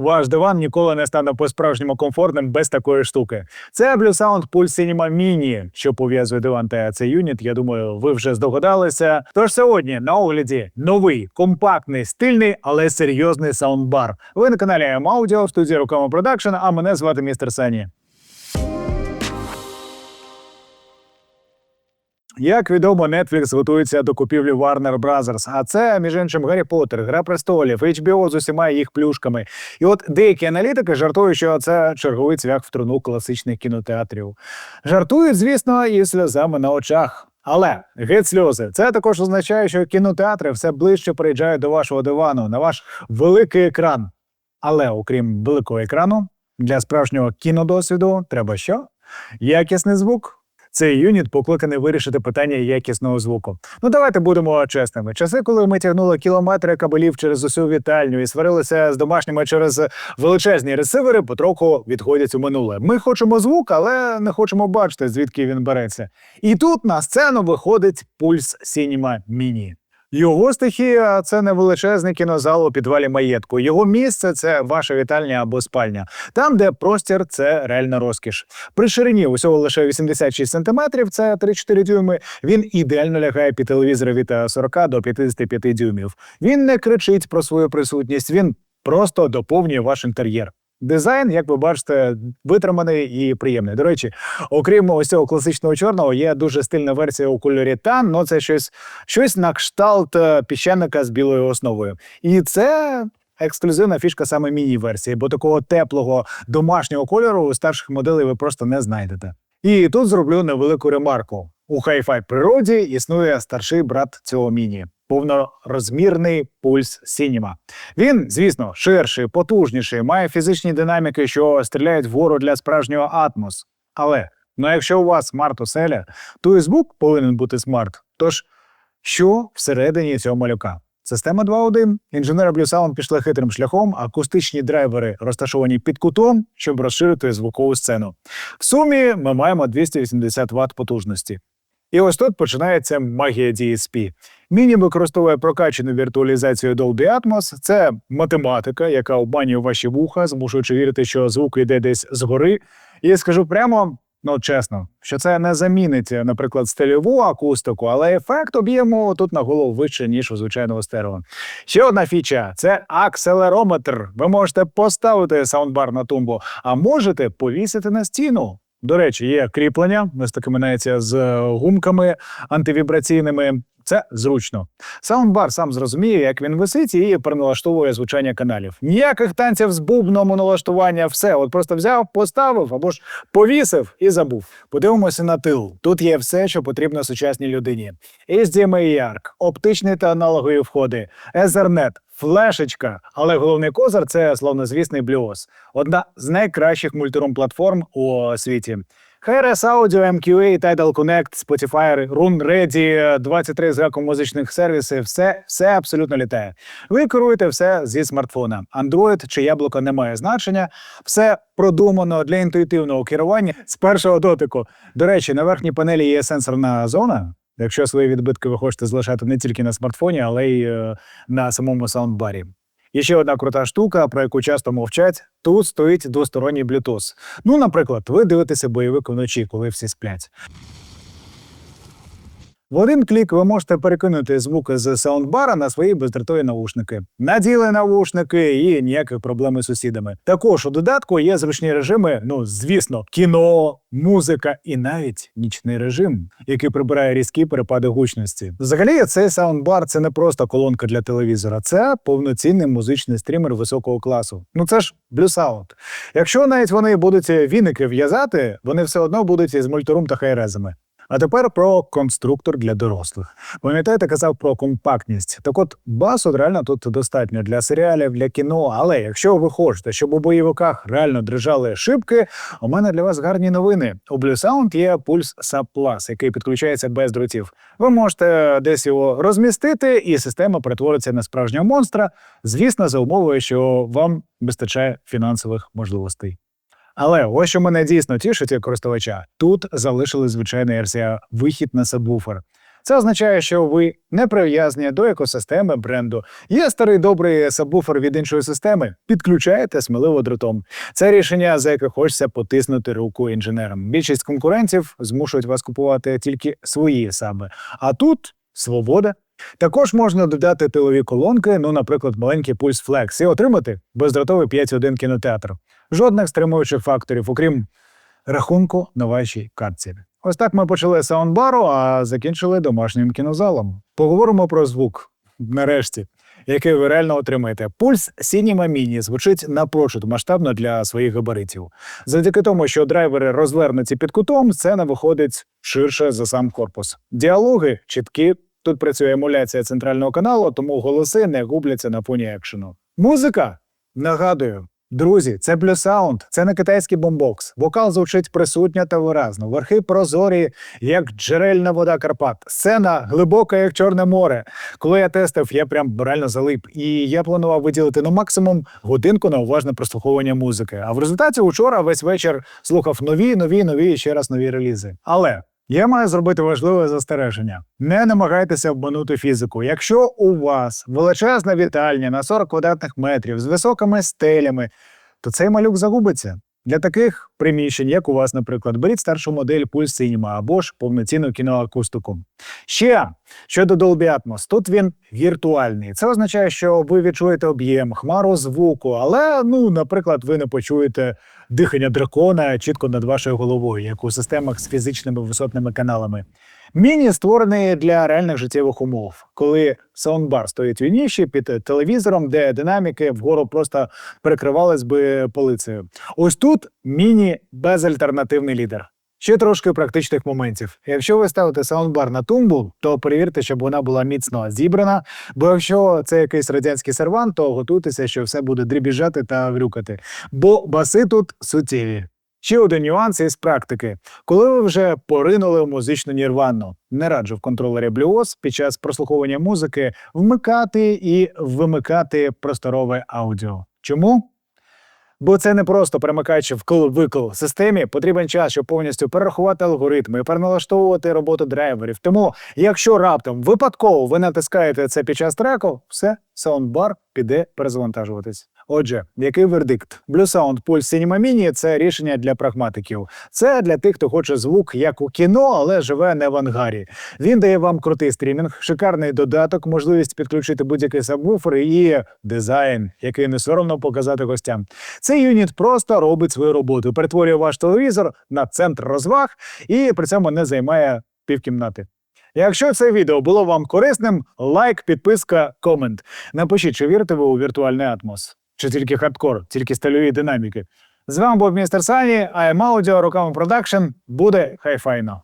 Ваш диван ніколи не стане по-справжньому комфортним без такої штуки. Це Blue Sound Pulse Cinema Mini, що пов'язує диван та цей юніт. Я думаю, ви вже здогадалися. Тож сьогодні на огляді новий, компактний, стильний, але серйозний саундбар. Ви на каналі Audio, в студії Руками Продакшн, а мене звати містер Сані. Як відомо, Netflix готується до купівлі Warner Brothers, а це, між іншим, Гаррі Поттер, Гра престолів, HBO з усіма їх плюшками. І от деякі аналітики жартують, що це черговий цвях в труну класичних кінотеатрів. Жартують, звісно, і сльозами на очах. Але геть сльози. Це також означає, що кінотеатри все ближче приїжджають до вашого дивану, на ваш великий екран. Але окрім великого екрану, для справжнього кінодосвіду треба що? Якісний звук. Цей юніт покликаний вирішити питання якісного звуку. Ну давайте будемо чесними. Часи, коли ми тягнули кілометри кабелів через усю вітальню і сварилися з домашніми через величезні ресивери, потроху відходять у минуле. Ми хочемо звук, але не хочемо бачити, звідки він береться. І тут на сцену виходить пульс Cinema Mini. Його стихія це не величезний кінозал у підвалі маєтку. Його місце це ваша вітальня або спальня. Там, де простір це реальна розкіш. При ширині усього лише 86 см, це 3-4 дюйми. Він ідеально лягає під телевізори від 40 до 55 дюймів. Він не кричить про свою присутність, він просто доповнює ваш інтер'єр. Дизайн, як ви бачите, витриманий і приємний. До речі, окрім ось цього класичного чорного, є дуже стильна версія у кольорі тан, ну це щось, щось на кшталт е, піщаника з білою основою. І це. Ексклюзивна фішка саме міні-версії, бо такого теплого домашнього кольору у старших моделей ви просто не знайдете. І тут зроблю невелику ремарку: у хай-фай природі існує старший брат цього міні повнорозмірний пульс Cinema. Він, звісно, ширший, потужніший, має фізичні динаміки, що стріляють вгору для справжнього атмос. Але ну якщо у вас смарт-оселя, то і звук повинен бути смарт. Тож, що всередині цього малюка? Система 2.1. Інженери Blue Sound пішли хитрим шляхом, акустичні драйвери розташовані під кутом, щоб розширити звукову сцену. В сумі ми маємо 280 Вт потужності. І ось тут починається магія DSP. Міні використовує прокачану віртуалізацію Dolby Atmos. Це математика, яка обманює ваші вуха, змушуючи вірити, що звук йде десь згори. І скажу прямо, ну чесно, що це не замінить, наприклад, стильову акустику, але ефект об'єму тут на голову вище, ніж у звичайного стерео. Ще одна фіча це акселерометр. Ви можете поставити саундбар на тумбу, а можете повісити на стіну. До речі, є кріплення, ось таке минається з гумками антивібраційними. Це зручно. Саундбар сам зрозуміє, як він висить, і переналаштовує звучання каналів. Ніяких танців з бубном у налаштування, все. От просто взяв, поставив або ж повісив і забув. Подивимося на тил. Тут є все, що потрібно сучасній людині: HDMI ARC, оптичні та аналогові входи, Ethernet, флешечка. Але головний козир це славнозвісний Bluos. Одна з найкращих мультирум платформ у світі. HRS Audio, MQA, Tidal Connect, Spotify, Run Ready, 23 з гаком музичних сервісів. Все, все абсолютно літає. Ви керуєте все зі смартфона. Android чи яблуко не має значення. Все продумано для інтуїтивного керування з першого дотику. До речі, на верхній панелі є сенсорна зона. Якщо свої відбитки ви хочете залишати не тільки на смартфоні, але й е, на самому саундбарі. І ще одна крута штука, про яку часто мовчать: тут стоїть двосторонній Bluetooth. Ну, наприклад, ви дивитеся бойовик вночі, коли всі сплять. В один клік ви можете перекинути звук з саундбара на свої бездротові навушники. Наділи навушники і ніяких проблем із сусідами. Також у додатку є зручні режими, ну звісно, кіно, музика і навіть нічний режим, який прибирає різкі перепади гучності. Взагалі, цей саундбар це не просто колонка для телевізора, це повноцінний музичний стрімер високого класу. Ну це ж Sound. Якщо навіть вони будуть віники в'язати, вони все одно будуть із мультирум та хайрезами. А тепер про конструктор для дорослих. Пам'ятаєте, казав про компактність. Так от басу реально тут достатньо для серіалів, для кіно. Але якщо ви хочете, щоб у бойовиках реально дрижали шибки, у мене для вас гарні новини. У Blue Sound є пульс Sub Plus, який підключається без дротів. Ви можете десь його розмістити, і система перетвориться на справжнього монстра. Звісно, за умовою, що вам вистачає фінансових можливостей. Але ось що мене дійсно тішить як користувача. Тут залишили звичайна версія вихід на сабвуфер. Це означає, що ви не прив'язані до екосистеми бренду. Є старий добрий сабвуфер від іншої системи. Підключаєте сміливо дротом. Це рішення, за яке хочеться потиснути руку інженерам. Більшість конкурентів змушують вас купувати тільки свої саби. А тут свобода. Також можна додати тилові колонки, ну, наприклад, маленький пульс Flex, і отримати бездротовий 5.1 кінотеатр. Жодних стримуючих факторів, окрім рахунку на вашій картці. Ось так ми почали саундбару, а закінчили домашнім кінозалом. Поговоримо про звук. Нарешті. Який ви реально отримаєте. Пульс Cinema Mini звучить напрочуд масштабно для своїх габаритів. Завдяки тому, що драйвери розвернуті під кутом, сцена виходить ширше за сам корпус. Діалоги чіткі. Тут працює емуляція центрального каналу, тому голоси не губляться на фоні екшену. Музика нагадую. Друзі, це Blue Sound, це не китайський бомбокс. Вокал звучить присутньо та виразно. Верхи прозорі, як джерельна вода Карпат. Сцена глибока, як Чорне море. Коли я тестив, я прям реально залип. І я планував виділити ну максимум годинку на уважне прослуховування музики. А в результаті учора весь вечір слухав нові, нові, нові і ще раз нові релізи. Але я маю зробити важливе застереження. Не намагайтеся обманути фізику. Якщо у вас величезна вітальня на 40 квадратних метрів з високими стелями, то цей малюк загубиться. Для таких приміщень, як у вас, наприклад, беріть старшу модель Pulse Cinema або ж повноцінну кіноакустику. Ще щодо Dolby Atmos, тут він віртуальний. Це означає, що ви відчуєте об'єм, хмару звуку, але, ну, наприклад, ви не почуєте дихання дракона чітко над вашою головою, як у системах з фізичними висотними каналами. Міні створений для реальних життєвих умов, коли саундбар стоїть в ніші під телевізором, де динаміки вгору просто перекривались би полицею. Ось тут міні безальтернативний лідер. Ще трошки практичних моментів. Якщо ви ставите саундбар на тумбу, то перевірте, щоб вона була міцно зібрана. Бо якщо це якийсь радянський сервант, то готуйтеся, що все буде дрібіжати та грюкати. Бо баси тут суттєві. Ще один нюанс із практики. Коли ви вже поринули в музичну нірвану, не раджу в контролері BlueOS під час прослуховування музики вмикати і вимикати просторове аудіо. Чому? Бо це не просто перемикаючи вкл-викл системі, потрібен час, щоб повністю перерахувати алгоритми, переналаштовувати роботу драйверів. Тому, якщо раптом випадково ви натискаєте це під час треку, все, саундбар піде перезавантажуватись. Отже, який вердикт? Blue Sound Pulse Cinema Mini – це рішення для прагматиків. Це для тих, хто хоче звук як у кіно, але живе не в ангарі. Він дає вам крутий стрімінг, шикарний додаток, можливість підключити будь-який сабвуфер і дизайн, який не соромно показати гостям. Цей юніт просто робить свою роботу, перетворює ваш телевізор на центр розваг і при цьому не займає півкімнати. Якщо це відео було вам корисним, лайк, підписка, комент. Напишіть, чи вірите ви у віртуальний атмос, чи тільки хардкор, тільки стильові динаміки. З вами був містер Сані, а Аудіо, руками продакшн. Буде хай файно.